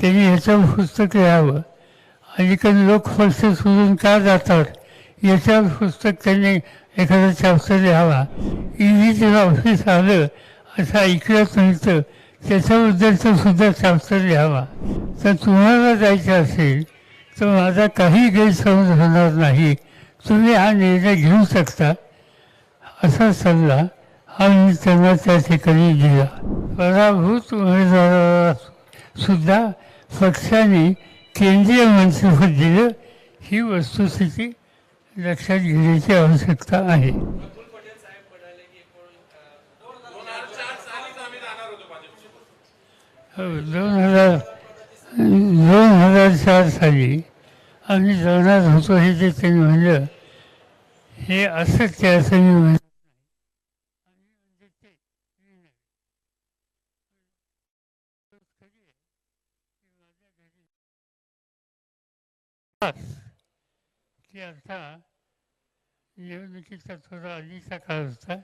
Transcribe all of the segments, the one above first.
त्यांनी ह्याच्यावर पुस्तक लिहावं. अलीकडे लोक फलसे सोडून का जातात? याच्यावर पुस्तक त्यांनी एखादा शास्त्र लिहावा. ईडीचं ऑफिस आलं असं ऐकलंच नाही तर त्याच्याबद्दलचं सुद्धा शास्त्र लिहावा. तर तुम्हाला जायचं असेल तर माझा काही गैरसमज होणार नाही. तुम्ही हा निर्णय घेऊ शकता. असा सल्ला हा मी त्यांना त्या ठिकाणी दिला. पराभूत उमेदवाराला सुद्धा पक्षाने केंद्रीय मंत्रिपद दिलं ही वस्तुस्थिती लक्षात घेण्याची आवश्यकता आहे. हो, दोन हजार दोन हजार चार साली आम्ही जाणार होतो हे जे त्यांनी म्हणलं हे असत्य असं मी म्हणलं की आता निवडणुकीचा थोडा आधीचा काळ होता.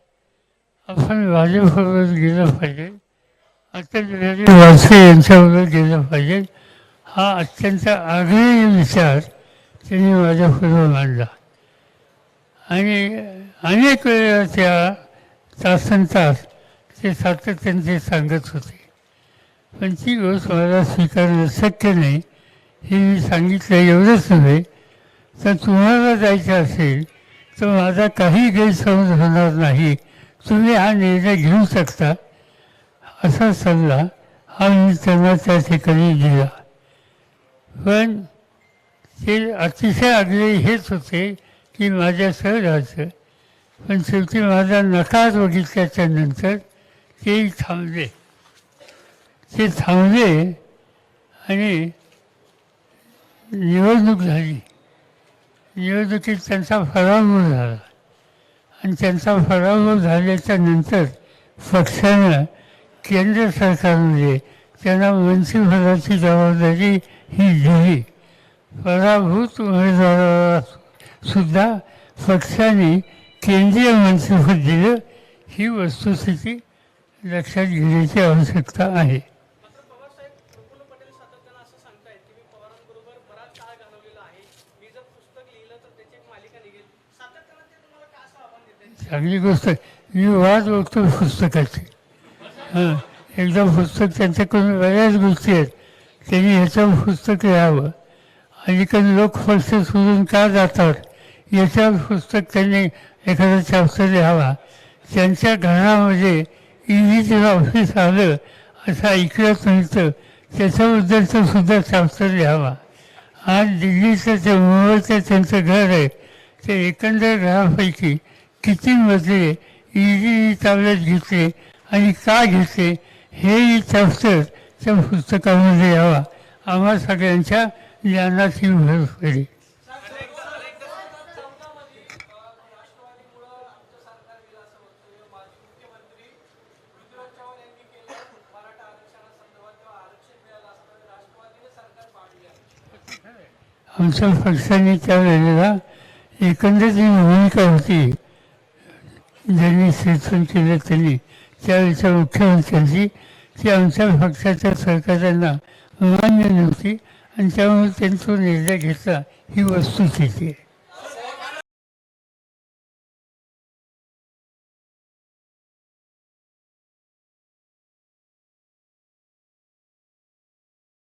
आपण भाजपबरोबर गेलं पाहिजे. अत्यंत बिहारी वाजपेयी यांच्याबरोबर गेलं पाहिजे. हा अत्यंत आग्रही विचार त्यांनी माझ्याबरोबर मांडला. आणि अनेक वेळेला त्या तासन तास ते सातत्याने सांगत होते. पण ती गोष्ट मला स्वीकारणं शक्य नाही. हे मी सांगितलं एवढंच नव्हे तर तुम्हाला जायचं असेल तर माझा काही गैरसमज होणार नाही. तुम्ही हा निर्णय घेऊ शकता. असा सल्ला हा मी त्यांना त्या ठिकाणी दिला. पण ते अतिशय आग्रही हेच होते की माझ्यासह राहायचं पण शेवटी माझा नकार बघितल्याच्या नंतर ते थांबले. ते थांबले आणि निवडणूक झाली. निवडणुकीत त्यांचा पराभव झाला. आणि त्यांचा पराभव झाल्याच्यानंतर पक्षानं केंद्र सरकारमध्ये त्यांना मंत्रिपदाची जबाबदारी ही दिली. पराभूत उमेदवाराला सुद्धा पक्षाने केंद्रीय मंत्रिपद दिलं. ही वस्तुस्थिती लक्षात घेण्याची आवश्यकता आहे मात्र पवारसाहेब प्रफुल्ल पटेल सातत्यानं असं सांगतायत की मी पवारांबरोबर बराच काळ घालवलेला आहे मी जर पुस्तक लिहिलं तर त्याची एक मालिका निघेल सातत्यानं ते तुम्हाला का असं आव्हान देत चांगली गोष्ट मी वाद बघतो पुस्तकाची हां एकदा पुस्तक त्यांच्याकडून बऱ्याच गोष्टी आहेत. त्यांनी ह्याच्यावर पुस्तक लिहावं. कधी लोक फक्त सोडून का जातात? याच्यावर पुस्तक त्यांनी एखादा शास्त्र लिहावा. त्यांच्या घरामध्ये इंग्लिश ऑफिस आलं असं ऐकलंच नाही तर त्याच्याबद्दलचं सुद्धा शास्त्र लिहावा. आज दिल्लीचं जे मुंबईचं त्यांचं घर आहे ते एकंदर घरापैकी किती मजले ईडी ताब्यात घेतले आणि का घेतले हेही शास्त्र त्या पुस्तकामध्ये यावा. आम्हा सगळ्यांच्या ज्ञानाची भर पडेल. आमच्या पक्षाने त्या वेळेला एकंदरीत भूमिका होती ज्यांनी शेतून केलं त्यांनी. त्यावेळेच्या मुख्यमंत्र्यांची ती आमच्या पक्षाच्या सरकारांना मान्य नव्हती आणि त्यामुळे त्यांचा निर्णय घेतला. ही वस्तुस्थिती आहे.